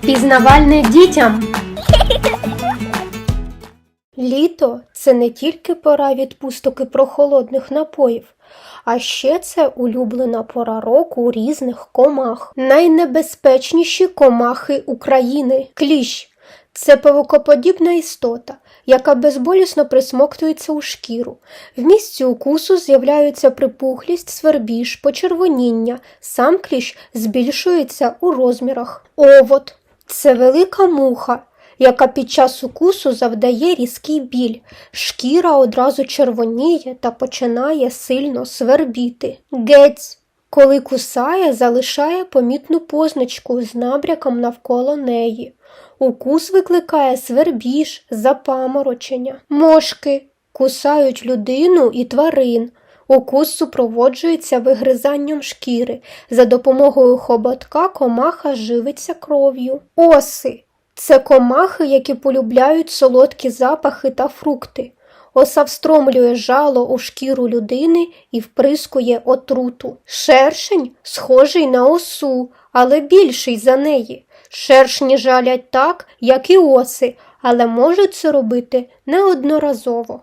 Пізнавальне дітям. Літо це не тільки пора відпусток і прохолодних напоїв, а ще це улюблена пора року різних комах. Найнебезпечніші комахи України кліщ. Це павукоподібна істота, яка безболісно присмоктується у шкіру. В місці укусу з'являються припухлість, свербіж, почервоніння. Сам кліщ збільшується у розмірах. Овод це велика муха, яка під час укусу завдає різкий біль. Шкіра одразу червоніє та починає сильно свербіти. Гець, коли кусає, залишає помітну позначку з набряком навколо неї. Укус викликає свербіж, запаморочення. Мошки кусають людину і тварин. Укус супроводжується вигризанням шкіри. За допомогою хоботка комаха живиться кров'ю. Оси це комахи, які полюбляють солодкі запахи та фрукти. Оса встромлює жало у шкіру людини і вприскує отруту. Шершень схожий на осу, але більший за неї. Шершні жалять так, як і оси, але можуть це робити неодноразово.